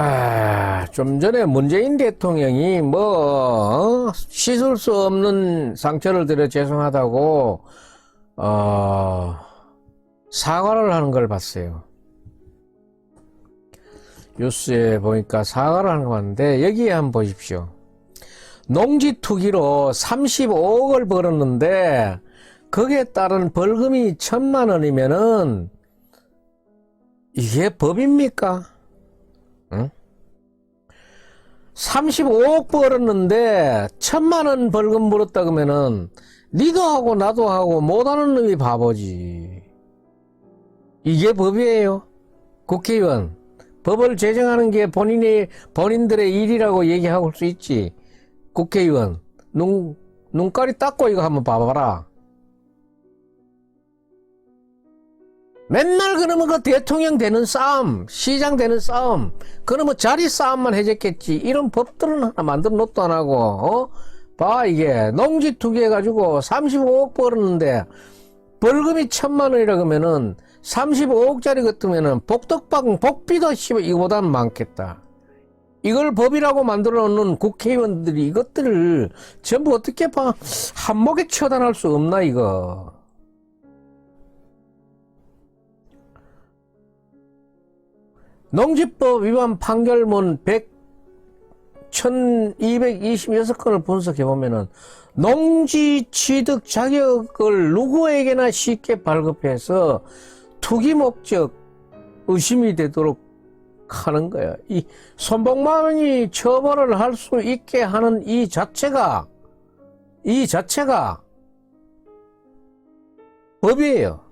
아, 좀 전에 문재인 대통령이 뭐, 어? 씻을 수 없는 상처를 드려 죄송하다고, 어, 사과를 하는 걸 봤어요. 뉴스에 보니까 사과를 하는 거 봤는데, 여기에 한번 보십시오. 농지 투기로 35억을 벌었는데, 거기에 따른 벌금이 천만 원이면은, 이게 법입니까? 응? 35억 벌었는데 천만 원 벌금 물었다 그러면은 니도 하고 나도 하고 못하는 놈이 바보지. 이게 법이에요. 국회의원. 법을 제정하는 게 본인이 본인들의 일이라고 얘기할 수 있지. 국회의원. 눈 눈깔이 닦고 이거 한번 봐봐라. 맨날 그러면 그 대통령 되는 싸움, 시장 되는 싸움, 그러면 자리 싸움만 해줬겠지. 이런 법들은 하나 만들어 놓도 안 하고, 어? 봐, 이게. 농지 투기해가지고 35억 벌었는데, 벌금이 천만 원이라 그러면은, 35억짜리 같으면은, 복덕방, 복비도 씨발 이거보다 많겠다. 이걸 법이라고 만들어 놓는 국회의원들이 이것들을 전부 어떻게 봐, 한목에 처단할 수 없나, 이거. 농지법 위반 판결문 100, 1226건을 분석해 보면은 농지 취득 자격을 누구에게나 쉽게 발급해서 투기 목적 의심이 되도록 하는 거야. 이 손복망이 처벌을 할 수 있게 하는 이 자체가 이 자체가 법이에요.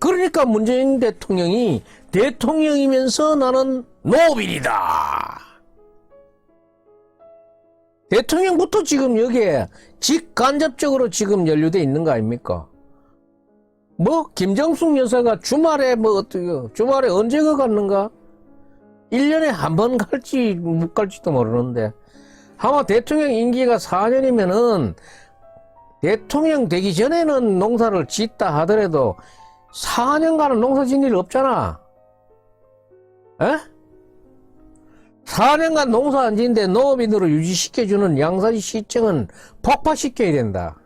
그러니까 문재인 대통령이 대통령이면서 나는 노빌이다. 대통령부터 지금 여기에 직간접적으로 지금 연루돼 있는 거 아닙니까? 뭐 김정숙 여사가 주말에 뭐 어떻게 주말에 언제 가 갔는가? 1년에 한 번 갈지 못 갈지도 모르는데 아마 대통령 임기가 4년이면은 대통령 되기 전에는 농사를 짓다 하더라도 4년간은 농사 짓는 일 없잖아. 에? 4년간 농사 안 짓는데 농업인으로 유지시켜주는 양사지 시청은 폭파시켜야 된다.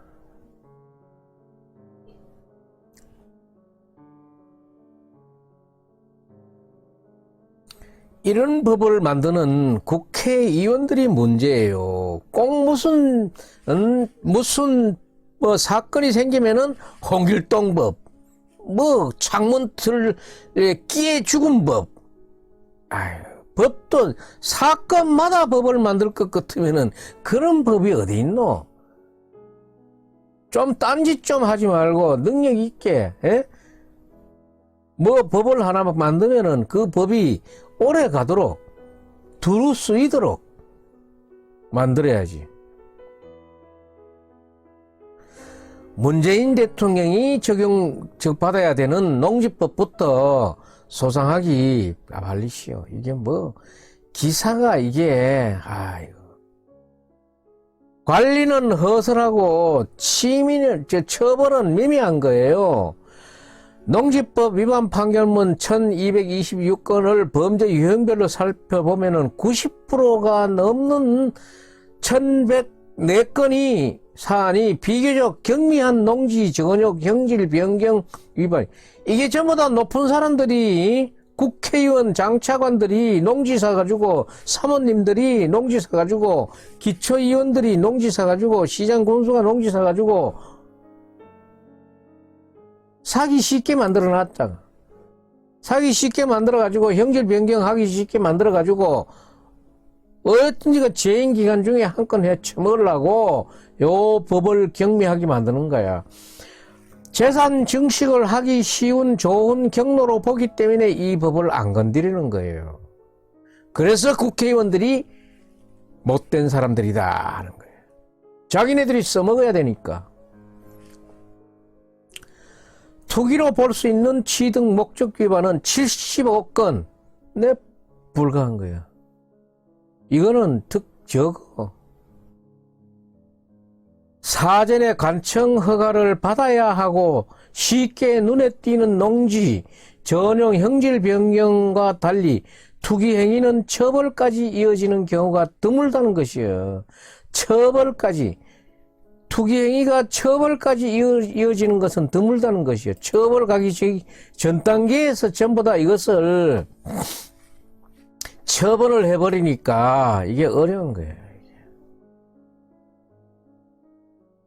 이런 법을 만드는 국회의원들이 문제예요. 꼭 무슨 음, 무슨 뭐 사건이 생기면은 홍길동법, 뭐 창문 틀에 끼에 죽은 법. 아유, 법도 사건마다 법을 만들 것 같으면은 그런 법이 어디 있노? 좀 딴짓 좀 하지 말고 능력 있게 에? 뭐 법을 하나 만들면은 그 법이 오래 가도록 두루 쓰이도록 만들어야지. 문재인 대통령이 적용 적 받아야 되는 농지법부터 소상하기 말리시오. 이게 뭐 기사가 이게 아이고 관리는 허술하고 치민을 저 처벌은 미미한 거예요. 농지법 위반 판결문 1226건을 범죄 유형별로 살펴보면 은 90%가 넘는 1104건이 사안이 비교적 경미한 농지 전역 형질 변경 위반. 이게 전부 다 높은 사람들이 국회의원 장차관들이 농지 사 가지고 사모님들이 농지 사 가지고 기초의원들이 농지 사 가지고 시장 군수가 농지 사 가지고 사기 쉽게 만들어 놨잖아. 사기 쉽게 만들어 가지고 형질 변경하기 쉽게 만들어 가지고 어떤지가 재임 기간 중에 한 건해 처먹으려고 요 법을 경미하게 만드는 거야. 재산 증식을 하기 쉬운 좋은 경로로 보기 때문에 이 법을 안 건드리는 거예요. 그래서 국회의원들이 못된 사람들이다 하는 거예요. 자기네들이 써먹어야 되니까. 투기로 볼 수 있는 취득 목적 위반은 75건 내 불가한 거야. 이거는 특 적어. 사전에 관청 허가를 받아야 하고 쉽게 눈에 띄는 농지 전용 형질 변경과 달리 투기 행위는 처벌까지 이어지는 경우가 드물다는 것이에요. 처벌까지. 투기 행위가 처벌까지 이어, 이어지는 것은 드물다는 것이에요. 처벌 가기 전- 전 단계에서 전부 다 이것을 처벌을 해버리니까 이게 어려운 거예요.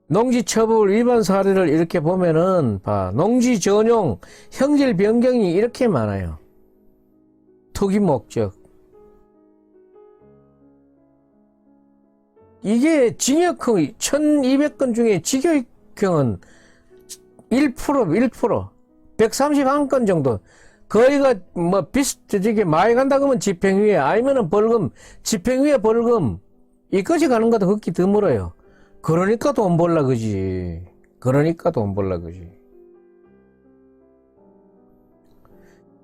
농지 처벌 위반 사례를 이렇게 보면은 봐 농지 전용 형질 변경이 이렇게 많아요. 투기 목적. 이게 징역형 1200건 중에 징역형은 1% 1% 131건 정도 거의가 뭐 비슷 저게 많이 간다 그러면 집행유예 아니면은 벌금 집행유예 벌금 이까지 가는 것도 흑기 드물어요. 그러니까 돈 벌라 그지. 그러니까 돈 벌라 그지.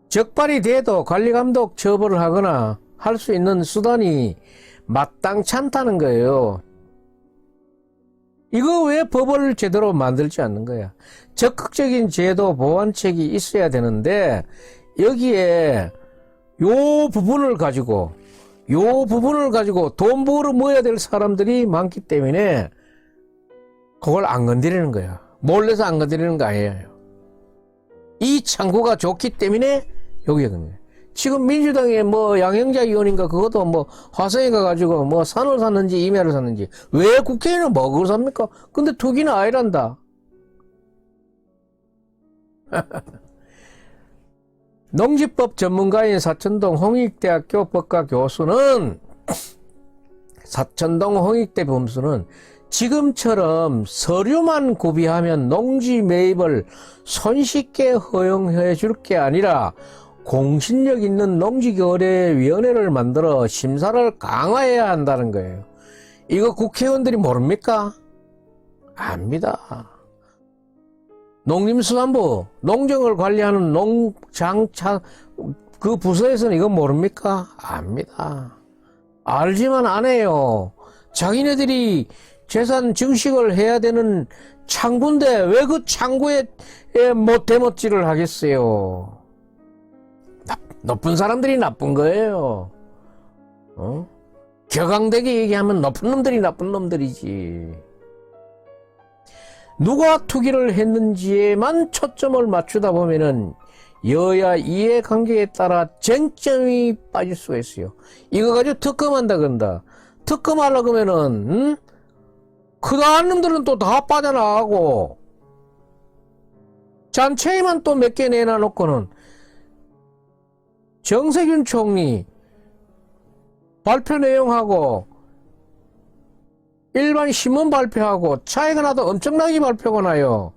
적발이 돼도 관리감독 처벌을 하거나 할 수 있는 수단이 마땅치 않다는 거예요. 이거 왜 법을 제대로 만들지 않는 거야? 적극적인 제도 보완책이 있어야 되는데 여기에 요 부분을 가지고 요 부분을 가지고 돈 벌어 모아야 될 사람들이 많기 때문에 그걸 안 건드리는 거야. 몰래서 안 건드리는 거 아니에요. 이 창구가 좋기 때문에 여기에 거야. 지금 민주당의 뭐 양형자 의원인가 그것도 뭐 화성에 가가지고 뭐 산을 샀는지 임야를 샀는지 왜 국회의원은 뭐 그걸 삽니까? 근데 투기는 아니란다. 농지법 전문가인 사천동 홍익대학교 법과 교수는 사천동 홍익대 범수는 지금처럼 서류만 구비하면 농지 매입을 손쉽게 허용해 줄 게 아니라 공신력 있는 농지거래위원회를 만들어 심사를 강화해야 한다는 거예요. 이거 국회의원들이 모릅니까? 압니다. 농림수산부, 농정을 관리하는 농장차, 그 부서에서는 이거 모릅니까? 압니다. 알지만 안 해요. 자기네들이 재산 증식을 해야 되는 창구인데 왜 그 창구에 못 대못질을 하겠어요? 나, 높은 사람들이 나쁜 거예요. 어? 격앙되게 얘기하면 높은 놈들이 나쁜 놈들이지. 누가 투기를 했는지에만 초점을 맞추다 보면은 여야 이해 관계에 따라 쟁점이 빠질 수가 있어요. 이거 가지고 특검한다 그런다. 특검하려고 그러면은 응? 그다음 놈들은 또 다 빠져나가고 잔체에만 또 몇 개 내놔놓고는 정세균 총리 발표 내용하고 일반 신문 발표하고 차이가 나도 엄청나게 발표가 나요.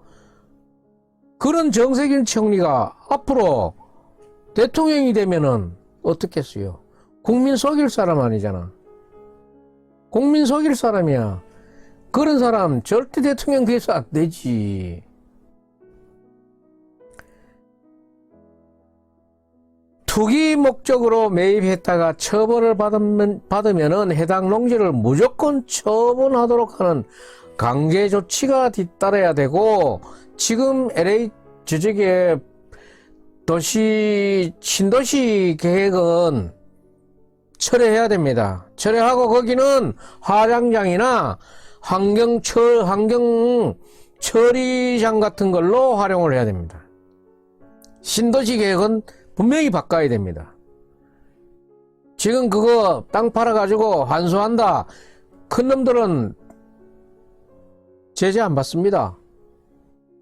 그런 정세균 총리가 앞으로 대통령이 되면은 어떻겠어요? 국민 속일 사람 아니잖아. 국민 속일 사람이야. 그런 사람 절대 대통령 돼서 안 되지. 투기 목적으로 매입했다가 처벌을 받으면, 받으면은 해당 농지를 무조건 처분하도록 하는 강제 조치가 뒤따라야 되고, 지금 LA 지적의 도시, 신도시 계획은 철회해야 됩니다. 철회하고 거기는 화장장이나 환경처, 환경 처리장 같은 걸로 활용을 해야 됩니다. 신도시 계획은 분명히 바꿔야 됩니다. 지금 그거 땅 팔아가지고 환수한다. 큰 놈들은 제재 안 받습니다.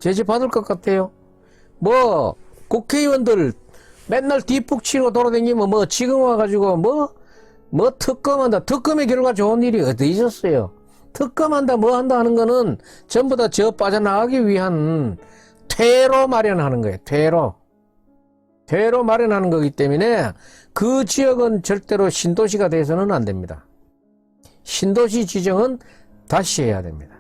제재 받을 것 같아요. 뭐, 국회의원들 맨날 뒷북 치고 돌아다니면 뭐, 지금 와가지고 뭐, 뭐 특검한다. 특검의 결과 좋은 일이 어디 있었어요? 특검한다, 뭐 한다 하는 거는 전부 다 저 빠져나가기 위한 퇴로 마련하는 거예요. 퇴로. 퇴로 마련하는 거기 때문에 그 지역은 절대로 신도시가 돼서는 안 됩니다. 신도시 지정은 다시 해야 됩니다.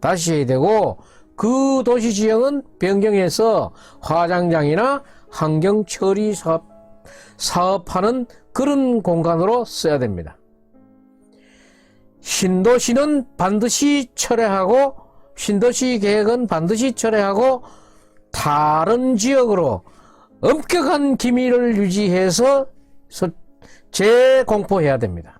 다시 해야 되고 그 도시 지형은 변경해서 화장장이나 환경 처리 사업, 사업하는 그런 공간으로 써야 됩니다. 신도시는 반드시 철회하고 신도시 계획은 반드시 철회하고 다른 지역으로 엄격한 기밀을 유지해서 서- 재공포해야 됩니다.